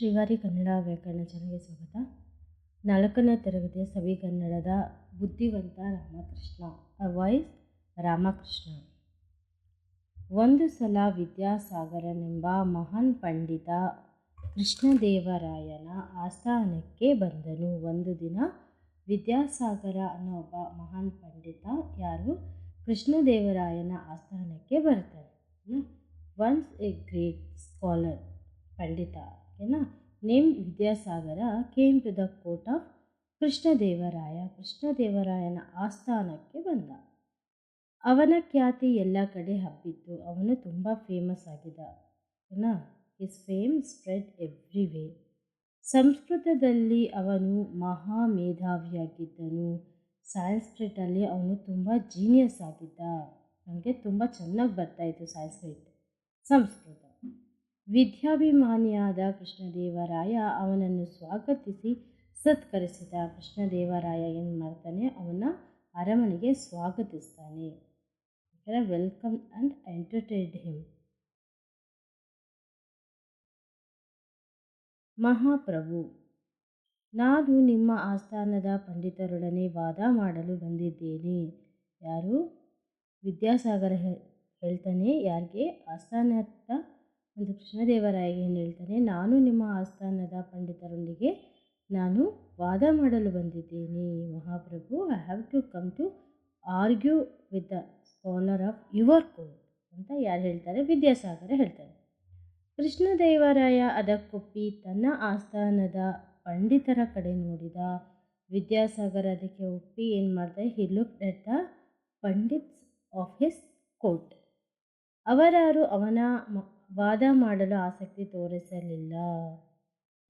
ಶ್ರೀವಾರಿ ಕನ್ನಡ ವ್ಯಾಕರಣ ಚಾನಲ್ಗೆ ಸ್ವಾಗತ. ನಾಲ್ಕನೇ ತರಗತಿಯ ಸವಿ ಕನ್ನಡದ ಬುದ್ಧಿವಂತ ರಾಮಕೃಷ್ಣ ವಾಯ್ಸ್ ರಾಮಕೃಷ್ಣ. ಒಂದು ಸಲ ವಿದ್ಯಾಸಾಗರನೆಂಬ ಮಹಾನ್ ಪಂಡಿತ ಕೃಷ್ಣದೇವರಾಯನ ಆಸ್ಥಾನಕ್ಕೆ ಬಂದನು. ಒಂದು ದಿನ ವಿದ್ಯಾಸಾಗರ ಅನ್ನೋ ಒಬ್ಬ ಮಹಾನ್ ಪಂಡಿತ, ಯಾರು? ಕೃಷ್ಣದೇವರಾಯನ ಆಸ್ಥಾನಕ್ಕೆ ಬರ್ತಾರೆ ಒನ್ಸ್ ಎ ಗ್ರೇಟ್ ಸ್ಕಾಲರ್ ಪಂಡಿತ. ಓಕೆನಾ name Vidyasagar came to the court of Krishnadevaraya, ಕೃಷ್ಣದೇವರಾಯನ ಆಸ್ಥಾನಕ್ಕೆ ಬಂದ. ಅವನ ಖ್ಯಾತಿ ಎಲ್ಲ ಕಡೆ ಹಬ್ಬಿತ್ತು ಅವನು ತುಂಬ ಫೇಮಸ್ ಆಗಿದ್ದ. ಓಕೆನಾ ಹಿಸ್ ಫೇಮ್ ಸ್ಪ್ರೆಡ್ ಎವ್ರಿವೇ ಸಂಸ್ಕೃತದಲ್ಲಿ ಅವನು ಮಹಾ ಮೇಧಾವಿಯಾಗಿದ್ದನು. ಸಾಂಸ್ಕ್ರಿಟಲ್ಲಿ ಅವನು ತುಂಬ ಜೀನಿಯಸ್ ಆಗಿದ್ದ. ನನಗೆ ತುಂಬ ಚೆನ್ನಾಗಿ ಬರ್ತಾಯಿತ್ತು ಸಾಂಸ್ಕ್ರಿಟ್ ಸಂಸ್ಕೃತ. ವಿದ್ಯಾಭಿಮಾನಿಯಾದ ಕೃಷ್ಣದೇವರಾಯ ಅವನನ್ನು ಸ್ವಾಗತಿಸಿ ಸತ್ಕರಿಸಿದ ಕೃಷ್ಣದೇವರಾಯ ಏನು ಮಾಡ್ತಾನೆ? ಅವನ ಅರಮನೆಗೆ ಸ್ವಾಗತಿಸ್ತಾನೆ. ವೆಲ್ಕಮ್ ಆ್ಯಂಡ್ ಎಂಟರ್ಟೈನ್ಡ್ ಹಿಮ್ ಮಹಾಪ್ರಭು, ನಾನು ನಿಮ್ಮ ಆಸ್ಥಾನದ ಪಂಡಿತರೊಡನೆ ವಾದ ಮಾಡಲು ಬಂದಿದ್ದೇನೆ. ಯಾರು? ವಿದ್ಯಾಸಾಗರ ಹೇಳ್ತಾನೆ, ಯಾರಿಗೆ? ಆಸ್ಥಾನದ ಒಂದು ಕೃಷ್ಣದೇವರಾಯಗೆ ಏನು ಹೇಳ್ತಾನೆ ನಾನು ನಿಮ್ಮ ಆಸ್ಥಾನದ ಪಂಡಿತರೊಂದಿಗೆ ನಾನು ವಾದ ಮಾಡಲು ಬಂದಿದ್ದೇನೆ, ಮಹಾಪ್ರಭು. I have to come to argue with the scholar of your court ಅಂತ ಯಾರು ಹೇಳ್ತಾರೆ, ವಿದ್ಯಾಸಾಗರ ಹೇಳ್ತಾರೆ. ಕೃಷ್ಣದೇವರಾಯ ಅದಕ್ಕೊಪ್ಪಿ ತನ್ನ ಆಸ್ಥಾನದ ಪಂಡಿತರ ಕಡೆ ನೋಡಿದ ವಿದ್ಯಾಸಾಗರ, ಅದಕ್ಕೆ ಒಪ್ಪಿ ಏನು ಮಾಡ್ತಾರೆ he look at the pandits of his court. ಅವರಾರು ಅವನ ವಾದ ಮಾಡಲು ಆಸಕ್ತಿ ತೋರಿಸಲಿಲ್ಲ.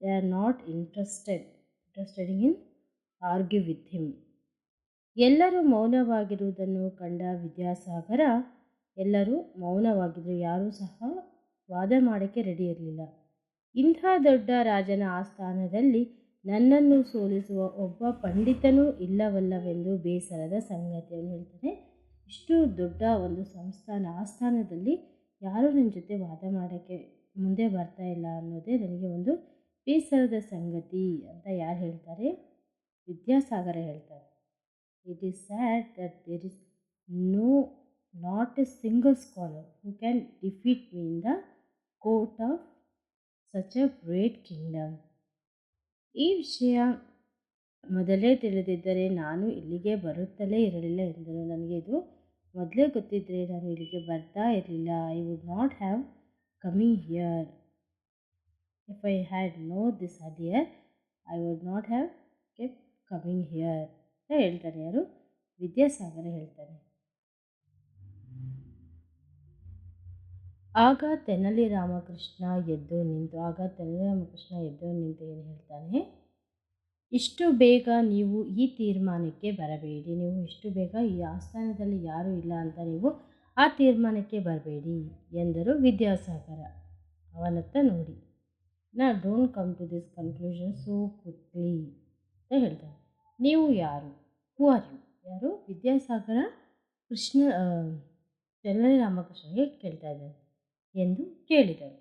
They are not interested interested in argue with him. ಎಲ್ಲರೂ ಮೌನವಾಗಿರುವುದನ್ನು ಕಂಡ ವಿದ್ಯಾಸಾಗರ, ಎಲ್ಲರೂ ಮೌನವಾಗಿದ್ದರು ಯಾರೂ ಸಹ ವಾದ ಮಾಡೋಕ್ಕೆ ರೆಡಿ ಇರಲಿಲ್ಲ. ಇಂಥ ದೊಡ್ಡ ರಾಜನ ಆಸ್ಥಾನದಲ್ಲಿ ನನ್ನನ್ನು ಸೋಲಿಸುವ ಒಬ್ಬ ಪಂಡಿತನೂ ಇಲ್ಲವಲ್ಲವೆಂದು ಬೇಸರದ ಸಂಗತಿಯನ್ನು ಹೇಳ್ತಾರೆ. ಇಷ್ಟು ದೊಡ್ಡ ಒಂದು ಸಂಸ್ಥಾನ, ಆಸ್ಥಾನದಲ್ಲಿ ಯಾರೂ ನನ್ನ ಜೊತೆ ವಾದ ಮಾಡೋಕ್ಕೆ ಮುಂದೆ ಬರ್ತಾ ಇಲ್ಲ ಅನ್ನೋದೇ ನನಗೆ ಒಂದು ಬೇಸರದ ಸಂಗತಿ ಅಂತ ಯಾರು ಹೇಳ್ತಾರೆ? ವಿದ್ಯಾಸಾಗರ ಹೇಳ್ತಾರೆ. It is sad that there is no not a single scholar who can defeat me in the court of such a great kingdom ಈ ವಿಷಯ ಮೊದಲೇ ತಿಳಿದಿದ್ದರೆ ನಾನು ಇಲ್ಲಿಗೆ ಬರುತ್ತಲೇ ಇರಲಿಲ್ಲ ಎಂದರು. ನನಗೆ ಇದು ಮೊದಲೇ ಗೊತ್ತಿದ್ದರೆ ನಾನು ಇಲ್ಲಿಗೆ ಬರ್ತಾ ಇರಲಿಲ್ಲ. I would not have coming here if I had know this earlier I would not have kept coming here ಅಂತ ಹೇಳ್ತಾರೆ ಯಾರು? ವಿದ್ಯಾಸಾಗರ ಹೇಳ್ತಾರೆ. ಆಗ ತೆನಲಿ ರಾಮಕೃಷ್ಣ ಎದ್ದು ನಿಂತು, ಆಗ ತೆನಲಿ ರಾಮಕೃಷ್ಣ ಎದ್ದು ನಿಂತು ಏನು ಹೇಳ್ತಾನೆ? ಇಷ್ಟು ಬೇಗ ನೀವು ಈ ತೀರ್ಮಾನಕ್ಕೆ ಬರಬೇಡಿ. ನೀವು ಇಷ್ಟು ಬೇಗ ಈ ಆಸ್ಥಾನದಲ್ಲಿ ಯಾರೂ ಇಲ್ಲ ಅಂತ ನೀವು ಆ ತೀರ್ಮಾನಕ್ಕೆ ಬರಬೇಡಿ ಎಂದರು ವಿದ್ಯಾಸಾಗರ. ಅವನತ್ತ ನೋಡಿ. ನಾ don't come to this conclusion so quickly ಅಂತ ಹೇಳ್ತಾರೆ ನೀವು ಯಾರು? ಹೂ ಆರ್ ಯು ಯಾರು? ವಿದ್ಯಾಸಾಗರ ಕೃಷ್ಣ ತೆನಲಿ ರಾಮಕೃಷ್ಣಗೆ ಕೇಳ್ತಾ ಇದ್ದಾರೆ ಎಂದು ಕೇಳಿದರು.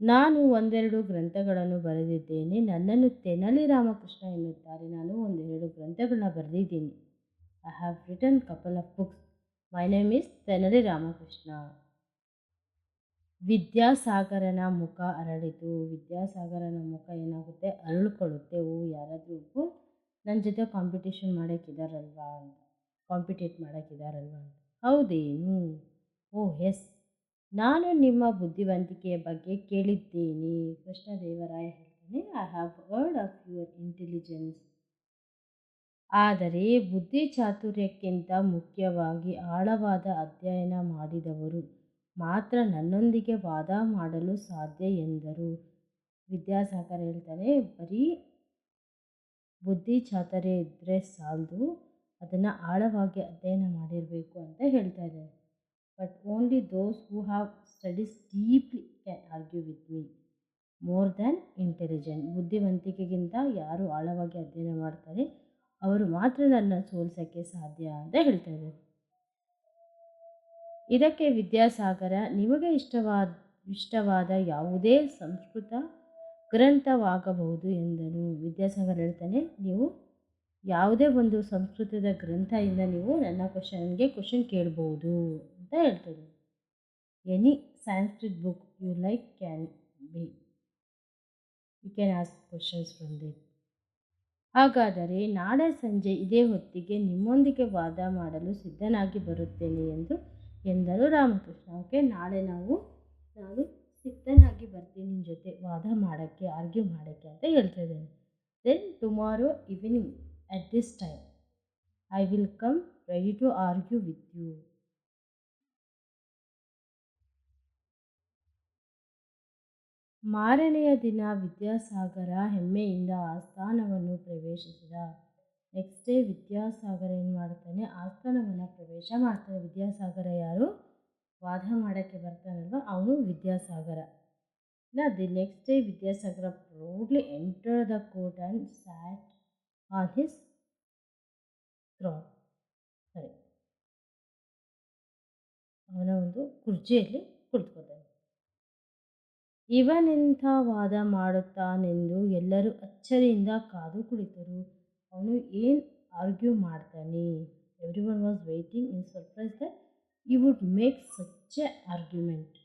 ನಾನು ಒಂದೆರಡು ಗ್ರಂಥಗಳನ್ನು ಬರೆದಿದ್ದೇನೆ. ನನ್ನನ್ನು ತೆನಲಿ ರಾಮಕೃಷ್ಣ ಎನ್ನುತ್ತಾರೆ. ನಾನು ಒಂದೆರಡು ಗ್ರಂಥಗಳನ್ನ ಬರೆದಿದ್ದೀನಿ. I have written couple of books my name is Tenali Ramakrishna. ವಿದ್ಯಾಸಾಗರನ ಮುಖ ಅರಳಿತು. ವಿದ್ಯಾಸಾಗರನ ಮುಖ ಏನಾಗುತ್ತೆ? ಅರಳ್ಕೊಳ್ಳುತ್ತೆ. ಓ, ಯಾರಾದರೂ ನನ್ನ ಜೊತೆ ಕಾಂಪಿಟೇಷನ್ ಮಾಡೋಕ್ಕಿದಾರಲ್ವಾ ಅಂತ. ಕಾಂಪಿಟೇಟ್ ಮಾಡೋಕ್ಕಿದಾರಲ್ವಾ ಅಂತ. ಹೌದೇನು? ಓ ಎಸ್ ನಾನು ನಿಮ್ಮ ಬುದ್ಧಿವಂತಿಕೆಯ ಬಗ್ಗೆ ಕೇಳಿದ್ದೇನೆ. ಕೃಷ್ಣದೇವರಾಯ ಹೇಳ್ತಾನೆ I have heard of your intelligence ಆದರೆ ಬುದ್ಧಿ ಚಾತುರ್ಯಕ್ಕಿಂತ ಮುಖ್ಯವಾಗಿ ಆಳವಾದ ಅಧ್ಯಯನ ಮಾಡಿದವರು. ಮಾತ್ರ ನನ್ನೊಂದಿಗೆ ವಾದ ಮಾಡಲು ಸಾಧ್ಯ ಎಂದರು. ವಿದ್ಯಾಸಾಗರ್ ಹೇಳ್ತಾರೆ ಬರೀ ಬುದ್ಧಿ ಚಾತುರ್ಯ ಇದ್ದರೆ ಸಾಲದು. ಅದನ್ನು ಆಳವಾಗಿ ಅಧ್ಯಯನ ಮಾಡಿರಬೇಕು ಅಂತ ಹೇಳ್ತಾ ಇದ್ದಾರೆ. But only those who have studies deeply can argue with me more than intelligent ಬುದ್ಧಿವಂತಿಕೆಗಿಂತ ಯಾರು ಆಳವಾಗಿ ಅಧ್ಯಯನ ಮಾಡ್ತಾರೆ, ಅವರು ಮಾತ್ರ ನನ್ನ ಸೋಲಿಸೋಕ್ಕೆ ಸಾಧ್ಯ ಅಂತ ಹೇಳ್ತಾ ಇದ್ದಾರೆ ಇದಕ್ಕೆ ವಿದ್ಯಾಸಾಗರ, ನಿಮಗೆ ಇಷ್ಟವಾದ ಇಷ್ಟವಾದ ಯಾವುದೇ ಸಂಸ್ಕೃತ ಗ್ರಂಥವಾಗಬಹುದು ಎಂದನು. ವಿದ್ಯಾಸಾಗರ್ ಹೇಳ್ತಾನೆ, ನೀವು ಯಾವುದೇ ಒಂದು ಸಂಸ್ಕೃತದ ಗ್ರಂಥದಿಂದ ನೀವು ನನ್ನ ಕ್ವಶನ್ಗೆ ಕ್ವಶನ್ ಕೇಳ್ಬೋದು. ಅಂತ ಹೇಳ್ತದೆ. Any Sanskrit book you like can be you can ask questions from the ಹಾಗಾದರೆ ನಾಳೆ ಸಂಜೆ ಇದೇ ಹೊತ್ತಿಗೆ ನಿಮ್ಮೊಂದಿಗೆ ವಾದ ಮಾಡಲು ಸಿದ್ಧನಾಗಿ ಬರುತ್ತೇನೆ ಎಂದು ಎಂದರು ರಾಮಕೃಷ್ಣ. ಓಕೆ, ನಾಳೆ ನಾವು, ನಾನು ಸಿದ್ಧನಾಗಿ ಬರ್ತೀನಿ ನಿಮ್ಮ ಜೊತೆ ವಾದ ಮಾಡೋಕ್ಕೆ ಆರ್ಗ್ಯೂ ಮಾಡೋಕ್ಕೆ ಅಂತ ಹೇಳ್ತಿದ್ದೇನೆ. Then tomorrow evening at this time I will come ready to argue with you ಮಾರನೆಯ ದಿನ ವಿದ್ಯಾಸಾಗರ ಹೆಮ್ಮೆಯಿಂದ ಆಸ್ಥಾನವನ್ನು ಪ್ರವೇಶಿಸಿದ. ನೆಕ್ಸ್ಟ್ ಡೇ ವಿದ್ಯಾಸಾಗರ ಏನು ಮಾಡ್ತಾನೆ? ಆಸ್ಥಾನವನ್ನು ಪ್ರವೇಶ ಮಾಡ್ತಾನೆ. ವಿದ್ಯಾಸಾಗರ ಯಾರು? ವಾದ ಮಾಡೋಕ್ಕೆ ಬರ್ತಾನಲ್ವ? ಅವನು ವಿದ್ಯಾಸಾಗರ. ನಾ the next day Vidyasagar proudly enter the court and sat on his throne ಸರಿ. ಅವನ ಒಂದು ಕುರ್ಜಿಯಲ್ಲಿ ಕುಳಿತುಕೊತಾನೆ ಇವನೆಂಥ ವಾದ ಮಾಡುತ್ತಾನೆಂದು ಎಲ್ಲರೂ ಅಚ್ಚರಿಯಿಂದ ಕಾದು ಕುಳಿತರು. ಅವನು ಏನು ಆರ್ಗ್ಯೂ ಮಾಡ್ತಾನೆ? Every one was waiting in surprise that he would make such a argument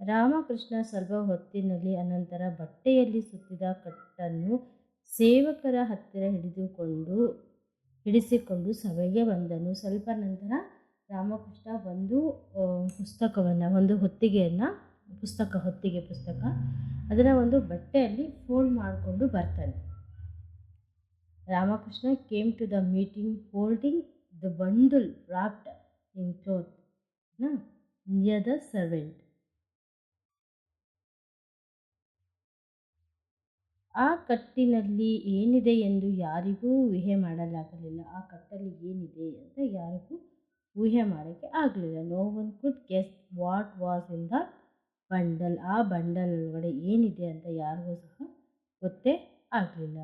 Ramakrishna ಸ್ವಲ್ಪ ಹೊತ್ತಿನಲ್ಲಿ ಅನಂತರ ಬಟ್ಟೆಯಲ್ಲಿ ಸುತ್ತಿದ ಕಟ್ಟನ್ನು ಸೇವಕರ ಹತ್ತಿರ ಹಿಡಿದುಕೊಂಡು, ಹಿಡಿಸಿಕೊಂಡು ಸಭೆಗೆ ಬಂದನು. ಸ್ವಲ್ಪ ನಂತರ ರಾಮಕೃಷ್ಣ ಒಂದು ಪುಸ್ತಕವನ್ನು, ಒಂದು ಹೊತ್ತಿಗೆಯನ್ನು, ಪುಸ್ತಕ, ಹೊತ್ತಿಗೆ ಪುಸ್ತಕ. ಅದನ್ನು ಒಂದು ಬಟ್ಟೆಯಲ್ಲಿ ಫೋಲ್ಡ್ ಮಾಡಿಕೊಂಡು ಬರ್ತಾನೆ. Ramakrishna came to the meeting holding the bundle wrapped in cloth near the servant ಆ ಕಟ್ಟಿನಲ್ಲಿ ಏನಿದೆ ಎಂದು ಯಾರಿಗೂ ಊಹೆ ಮಾಡಲಾಗಲಿಲ್ಲ. ಆ ಕಟ್ಟಲ್ಲಿ ಏನಿದೆ ಅಂತ ಊಹೆ ಮಾಡೋಕ್ಕೆ ಆಗಲಿಲ್ಲ. No one could guess what was in the bundle ಆ ಬಂಡಲ್ ಒಳಗಡೆ ಏನಿದೆ ಅಂತ ಯಾರಿಗೂ ಸಹ ಗೊತ್ತೇ ಆಗಲಿಲ್ಲ.